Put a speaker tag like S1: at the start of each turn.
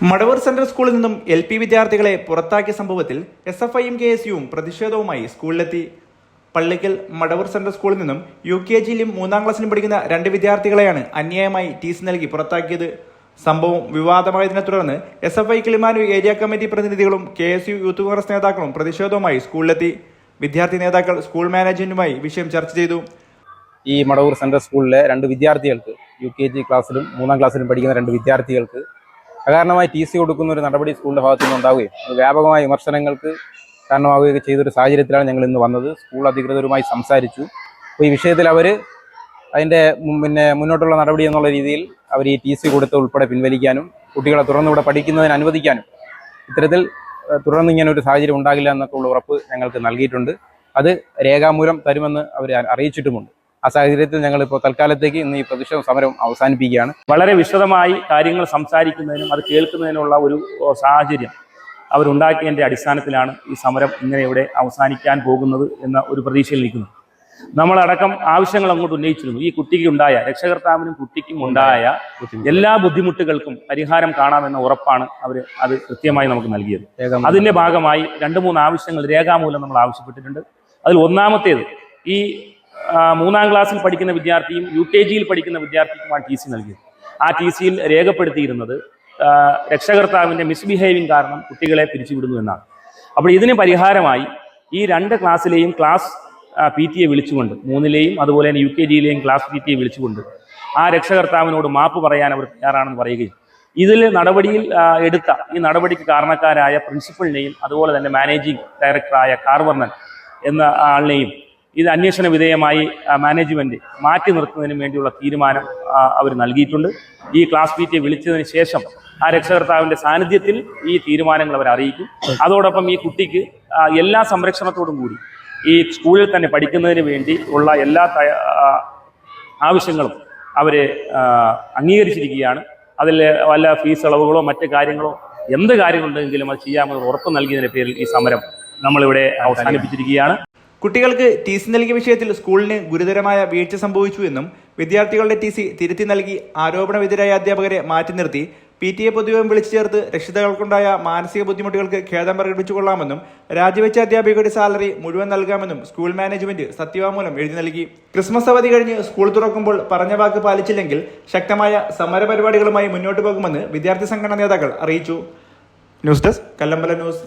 S1: Madavoor central സ്കൂളിൽ നിന്നും L P വിദ്യാർത്ഥികളെ പുറത്താക്കിയ സംഭവത്തിൽ എസ് എഫ് ഐയും കെ എസ് യുവും പ്രതിഷേധവുമായി സ്കൂളിലെത്തി. പള്ളിക്കൽ മടവൂർ സെൻട്രൽ സ്കൂളിൽ നിന്നും യു കെ ജിയിലും മൂന്നാം ക്ലാസ്സിലും പഠിക്കുന്ന രണ്ട് വിദ്യാർത്ഥികളെയാണ് അന്യായമായി ടീസ് നൽകി പുറത്താക്കിയത്. സംഭവം വിവാദമായതിനെ തുടർന്ന് S F I Kilimanoor area committee പ്രതിനിധികളും K S U youth Congress നേതാക്കളും പ്രതിഷേധവുമായി സ്കൂളിലെത്തി. വിദ്യാർത്ഥി നേതാക്കൾ സ്കൂൾ മാനേജ്മെന്റുമായി വിഷയം ചർച്ച ചെയ്തു.
S2: ഈ മടവൂർ സെൻട്രൽ സ്കൂളിലെ രണ്ട് വിദ്യാർത്ഥികൾക്ക് യു കെ ജി ക്ലാസ്സിലും മൂന്നാം ക്ലാസ്സിലും പഠിക്കുന്ന രണ്ട് വിദ്യാർത്ഥികൾക്ക് അകാരണമായി ടി സി കൊടുക്കുന്ന ഒരു നടപടി സ്കൂളിന്റെ ഭാഗത്തു നിന്ന് ഉണ്ടാവുകയും വ്യാപകമായ വിമർശനങ്ങൾക്ക് കാരണമാവുകയൊക്കെ ചെയ്തൊരു സാഹചര്യത്തിലാണ് ഞങ്ങൾ ഇന്ന് വന്നത്. സ്കൂൾ അധികൃതരുമായി സംസാരിച്ചു. അപ്പോൾ ഈ വിഷയത്തിൽ അവർ അതിന്റെ പിന്നെ മുന്നോട്ടുള്ള നടപടി എന്നുള്ള രീതിയിൽ അവർ ഈ ടി സി കൊടുത്ത് ഉൾപ്പെടെ പിൻവലിക്കാനും കുട്ടികളെ തുടർന്ന് ഇവിടെ പഠിക്കുന്നതിന് അനുവദിക്കാനും ഇത്തരത്തിൽ തുടർന്ന് ഇങ്ങനെ ഒരു സാഹചര്യം ഉണ്ടാകില്ല എന്നൊക്കെ ഉള്ള ഉറപ്പ് ഞങ്ങൾക്ക് നൽകിയിട്ടുണ്ട്. അത് രേഖാമൂലം തരുമെന്ന് അവർ അറിയിച്ചിട്ടുമുണ്ട്. ആ സാഹചര്യത്തിൽ ഞങ്ങൾ ഇപ്പോൾ തൽക്കാലത്തേക്ക് ഇന്ന് ഈ പ്രതിഷേധ സമരം അവസാനിപ്പിക്കുകയാണ്.
S3: വളരെ വിശദമായി കാര്യങ്ങൾ സംസാരിക്കുന്നതിനും അത് കേൾക്കുന്നതിനുള്ള ഒരു സാഹചര്യം അവരുണ്ടാക്കിയതിന്റെ അടിസ്ഥാനത്തിലാണ് ഈ സമരം ഇങ്ങനെ ഇവിടെ അവസാനിക്കാൻ പോകുന്നത് എന്ന ഒരു പ്രതീക്ഷയിൽ നിൽക്കുന്നു. നമ്മളടക്കം ആവശ്യങ്ങൾ അങ്ങോട്ട് ഉന്നയിച്ചിരുന്നു. ഈ കുട്ടിക്ക് ഉണ്ടായ രക്ഷകർത്താവിനും കുട്ടിക്കും ഉണ്ടായ എല്ലാ ബുദ്ധിമുട്ടുകൾക്കും പരിഹാരം കാണാമെന്ന ഉറപ്പാണ് അവർ അത് കൃത്യമായി നമുക്ക് നൽകിയത്.
S2: അതിന്റെ
S3: അതിന്റെ ഭാഗമായി രണ്ട് മൂന്ന് ആവശ്യങ്ങൾ രേഖാമൂലം നമ്മൾ ആവശ്യപ്പെട്ടിട്ടുണ്ട്. അതിൽ ഒന്നാമത്തേത് ഈ മൂന്നാം ക്ലാസ്സിൽ പഠിക്കുന്ന വിദ്യാർത്ഥിയും യു കെ ജിയിൽ പഠിക്കുന്ന വിദ്യാർത്ഥിക്കുമാണ് ടി സി നൽകിയത്. ആ ടി സിയിൽ രേഖപ്പെടുത്തിയിരുന്നത് രക്ഷകർത്താവിന്റെ മിസ്ബിഹേവിംഗ് കാരണം കുട്ടികളെ പിരിച്ചുവിടുന്നു എന്നാണ്. അപ്പോൾ ഇതിന് പരിഹാരമായി ഈ രണ്ട് ക്ലാസ്സിലെയും ക്ലാസ് പി ടി എ വിളിച്ചുകൊണ്ട് മൂന്നിലെയും അതുപോലെ തന്നെ യു കെ ജിയിലെയും ക്ലാസ് പി ടി എ വിളിച്ചുകൊണ്ട് ആ രക്ഷകർത്താവിനോട് മാപ്പ് പറയാൻ അവർ തയ്യാറാണെന്ന് പറയുകയും ഇതിൽ നടപടിയിൽ എടുത്ത ഈ നടപടിക്ക് കാരണക്കാരായ പ്രിൻസിപ്പളിനെയും അതുപോലെ തന്നെ മാനേജിംഗ് ഡയറക്ടറായ കാർവർണൻ എന്ന ആളിനെയും ഇത് അന്വേഷണ വിധേയമായി മാനേജ്മെന്റ് മാറ്റി നിർത്തുന്നതിന് വേണ്ടിയുള്ള തീരുമാനം അവർ നൽകിയിട്ടുണ്ട്. ഈ ക്ലാസ് പി വിളിച്ചതിന് ശേഷം ആ രക്ഷകർത്താവിന്റെ സാന്നിധ്യത്തിൽ ഈ തീരുമാനങ്ങൾ അവർ അറിയിക്കും. അതോടൊപ്പം ഈ കുട്ടിക്ക് എല്ലാ സംരക്ഷണത്തോടും കൂടി ഈ സ്കൂളിൽ തന്നെ പഠിക്കുന്നതിന് വേണ്ടി ഉള്ള എല്ലാ ആവശ്യങ്ങളും അവർ അംഗീകരിച്ചിരിക്കുകയാണ്. അതിൽ വല്ല ഫീസ് ഇളവുകളോ മറ്റ് കാര്യങ്ങളോ എന്ത് കാര്യങ്ങളുണ്ടെങ്കിലും അത് ചെയ്യാമെന്ന് ഉറപ്പ് നൽകിയതിന്റെ പേരിൽ ഈ സമരം നമ്മളിവിടെ അവസാനിപ്പിച്ചിരിക്കുകയാണ്.
S1: കുട്ടികൾക്ക് ടി സി നൽകിയ വിഷയത്തിൽ സ്കൂളിന് ഗുരുതരമായ വീഴ്ച സംഭവിച്ചു എന്നും വിദ്യാർത്ഥികളുടെ ടി സി തിരുത്തി നൽകി ആരോപണ വിധരായ അധ്യാപകരെ മാറ്റി നിർത്തി. പി ടി എ പൊതുയോഗം വിളിച്ചു ചേർത്ത് രക്ഷിതാക്കൾക്കുണ്ടായ മാനസിക ബുദ്ധിമുട്ടുകൾക്ക് ഖേദം പ്രകടിപ്പിച്ചുകൊള്ളാമെന്നും രാജിവെച്ച അധ്യാപികയുടെ സാലറി മുഴുവൻ നൽകാമെന്നും സ്കൂൾ മാനേജ്മെന്റ് സത്യവാങ്മൂലം എഴുതി നൽകി. ക്രിസ്മസ് അവധി കഴിഞ്ഞ് സ്കൂൾ തുറക്കുമ്പോൾ പറഞ്ഞ വാക്ക് പാലിച്ചില്ലെങ്കിൽ ശക്തമായ സമരപരിപാടികളുമായി മുന്നോട്ട് പോകുമെന്ന് വിദ്യാർത്ഥി സംഘടനാ നേതാക്കൾ അറിയിച്ചു. News desk Kallambala news.